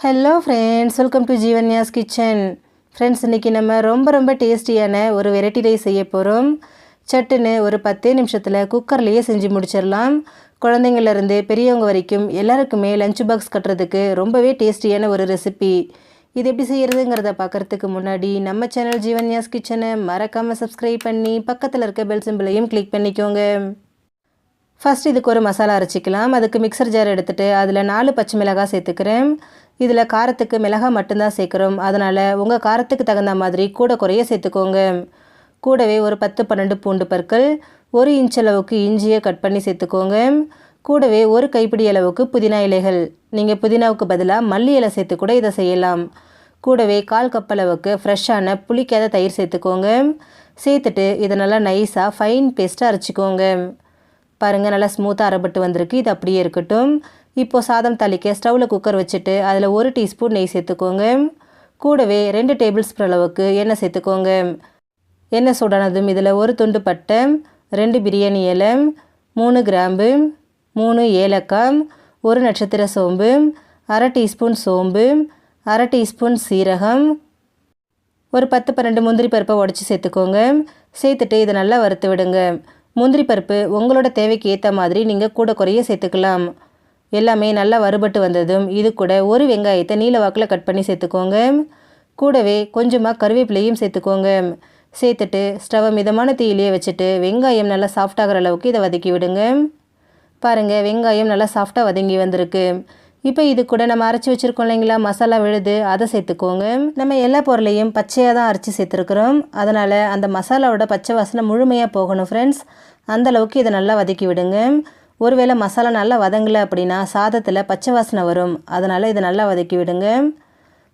Hello friends welcome to Jeevanya's kitchen friends இன்றைக்கி நம்ம ரொம்ப ரொம்ப டேஸ்டியான ஒரு வெரைட்டி ரைஸ் செய்ய போகிறோம் சட்டுன்னு ஒரு பத்தே நிமிஷத்தில் குக்கர்லேயே செஞ்சு முடிச்சிடலாம் குழந்தைங்கள்லேருந்து பெரியவங்க வரைக்கும் எல்லாருக்குமே லஞ்ச் பாக்ஸ் கட்டுறதுக்கு ரொம்பவே டேஸ்டியான ஒரு ரெசிபி இது எப்படி செய்கிறதுங்கிறத பார்க்குறதுக்கு முன்னாடி நம்ம சேனல் ஜீவன்யாஸ் கிச்சனை மறக்காமல் சப்ஸ்கிரைப் பண்ணி பக்கத்தில் இருக்க பெல் சிம்பிளையும் கிளிக் பண்ணிக்கோங்க. ஃபஸ்ட் இதுக்கு ஒரு மசாலா அரைச்சிக்கலாம். அதுக்கு மிக்சர் ஜார் எடுத்துகிட்டு அதில் நாலு பச்சை மிளகாய் சேர்த்துக்கிறேன். இதில் காரத்துக்கு மிளகாய் மட்டும்தான் சேர்க்குறோம். அதனால் உங்கள் காரத்துக்கு தகுந்த மாதிரி கூட குறைய சேர்த்துக்கோங்க. கூடவே ஒரு பத்து பன்னெண்டு பூண்டு பற்கள் ஒரு இன்ச் அளவுக்கு இஞ்சியை கட் பண்ணி சேர்த்துக்கோங்க. கூடவே ஒரு கைப்பிடி அளவுக்கு புதினா இலைகள். நீங்கள் புதினாவுக்கு பதிலாக மல்லி இலை சேர்த்து கூட இதை செய்யலாம். கூடவே கால் கப் அளவுக்கு ஃப்ரெஷ்ஷான புளிக்காத தயிர் சேர்த்துக்கோங்க. சேர்த்துட்டு இதை நல்லா நைஸாக ஃபைன் பேஸ்ட்டாக அரைச்சிக்கோங்க. பாருங்கள் நல்லா ஸ்மூத்தாக அரைப்பட்டு வந்திருக்கு. இது அப்படியே இருக்கட்டும். இப்போது சாதம் தாளிக்க ஸ்டவ்வில் குக்கர் வச்சுட்டு அதில் ஒரு டீஸ்பூன் நெய் சேர்த்துக்கோங்க. கூடவே ரெண்டு டேபிள் ஸ்பூன் அளவுக்கு எண்ணெய் சேர்த்துக்கோங்க. எண்ணெய் சூடானதும் இதில் ஒரு துண்டு பட்டை ரெண்டு பிரியாணி இலை மூணு கிராம்பு மூணு ஏலக்காய் ஒரு நட்சத்திர சோம்பு அரை டீஸ்பூன் சோம்பு அரை டீஸ்பூன் சீரகம் ஒரு பத்து பன்னெண்டு முந்திரி பருப்பை உடச்சி சேர்த்துக்கோங்க. சேர்த்துட்டு இதை நல்லா வறுத்து விடுங்க. முந்திரி பருப்பு உங்களோட தேவைக்கு ஏற்ற மாதிரி நீங்கள் கூட குறைய சேர்த்துக்கலாம். எல்லாமே நல்லா வறுபட்டு வந்ததும் இது கூட ஒரு வெங்காயத்தை நீல வாக்கில் கட் பண்ணி சேர்த்துக்கோங்க. கூடவே கொஞ்சமாக கருவேப்பிலையும் சேர்த்துக்கோங்க. சேர்த்துட்டு ஸ்டவ்வை மிதமான தீயிலேயே வச்சுட்டு வெங்காயம் நல்லா சாஃப்டாகிற அளவுக்கு இதை வதக்கி விடுங்க. பாருங்கள் வெங்காயம் நல்லா சாஃப்டாக வதங்கி வந்திருக்கு. இப்போ இது கூட நம்ம அரைச்சி வச்சுருக்கோம் இல்லைங்களா? மசாலா விழுது அதை சேர்த்துக்கோங்க. நம்ம எல்லா பொருளையும் பச்சையாக தான் அரைச்சி சேர்த்துருக்குறோம். அதனால் அந்த மசாலாவோட பச்சை வாசனை முழுமையாக போகணும் ஃப்ரெண்ட்ஸ் அந்தளவுக்கு இதை நல்லா வதக்கி விடுங்க. ஒருவேளை மசாலா நல்லா வதங்கலை அப்படின்னா சாதத்தில் பச்சை வாசனை வரும். அதனால் இதை நல்லா வதக்கி விடுங்க.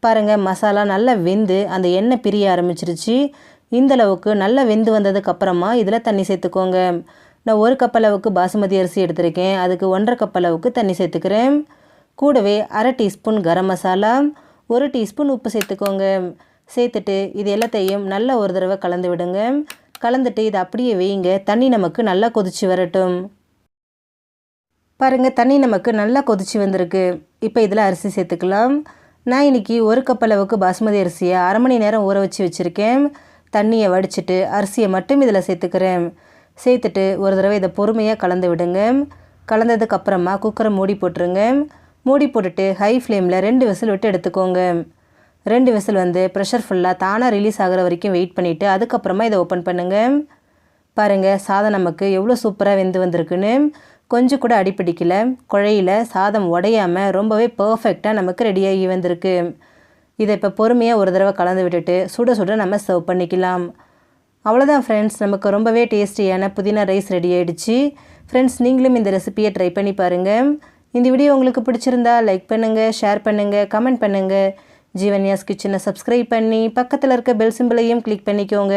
பாருங்கள் மசாலா நல்லா வெந்து அந்த எண்ணெய் பிரிய ஆரம்பிச்சிருச்சு. இந்தளவுக்கு நல்லா வெந்து வந்ததுக்கப்புறமா இதில் தண்ணி சேர்த்துக்கோங்க. நான் ஒரு கப் அளவுக்கு பாசுமதி அரிசி எடுத்திருக்கேன். அதுக்கு ஒன்றரை கப் அளவுக்கு தண்ணி சேர்த்துக்கிறேன். கூடவே அரை டீஸ்பூன் கரம் மசாலா ஒரு டீஸ்பூன் உப்பு சேர்த்துக்கோங்க. சேர்த்துட்டு இது எல்லாத்தையும் நல்லா ஒரு தடவை கலந்து விடுங்க. கலந்துட்டு இதை அப்படியே வைங்க தண்ணி நமக்கு நல்லா கொதிச்சு வரட்டும். பாருங்கள் தண்ணி நமக்கு நல்லா கொதிச்சு வந்திருக்கு. இப்போ இதில் அரிசி சேர்த்துக்கலாம். நான் இன்றைக்கி ஒரு கப் அளவுக்கு பாஸ்மதி அரிசியை அரை மணி நேரம் ஊற வச்சு வச்சுருக்கேன். தண்ணியை வடிச்சிட்டு அரிசியை மட்டும் இதில் சேர்த்துக்கிறேன். சேர்த்துட்டு ஒரு தடவை இதை பொறுமையாக கலந்து விடுங்க. கலந்ததுக்கப்புறமா குக்கரை மூடி போட்டுருங்க. மூடி போட்டுட்டு ஹை ஃப்ளேமில் ரெண்டு விசில் விட்டு எடுத்துக்கோங்க. ரெண்டு விசில் வந்து ப்ரெஷர் ஃபுல்லாக தானாக ரிலீஸ் ஆகிற வரைக்கும் வெயிட் பண்ணிவிட்டு அதுக்கப்புறமா இதை ஓப்பன் பண்ணுங்கள் பாருங்கள் சாதம் நமக்கு எவ்வளோ சூப்பராக வெந்து வந்திருக்குன்னு. கொஞ்சம் கூட அடிப்பிடிக்கல குழையில் சாதம் உடையாமல் ரொம்பவே பர்ஃபெக்டாக நமக்கு ரெடியாகி வந்திருக்கு. இதை இப்போ பொறுமையாக ஒரு தடவை கலந்து விட்டுட்டு சுட சுட நம்ம சர்வ் பண்ணிக்கலாம். அவ்வளோதான் ஃப்ரெண்ட்ஸ் நமக்கு ரொம்பவே டேஸ்டியான புதினா ரைஸ் ரெடி ஆகிடுச்சு ஃப்ரெண்ட்ஸ் நீங்களும் இந்த ரெசிபியை ட்ரை பண்ணி பாருங்கள் இந்த வீடியோ உங்களுக்கு பிடிச்சிருந்தா லைக் பண்ணுங்கள் ஷேர் பண்ணுங்கள் கமெண்ட் பண்ணுங்கள் ஜீவன்யாஸ் கிச்சனை சப்ஸ்கிரைப் பண்ணி பக்கத்தில் இருக்க பெல் சிம்பிளையும் கிளிக் பண்ணிக்கோங்க.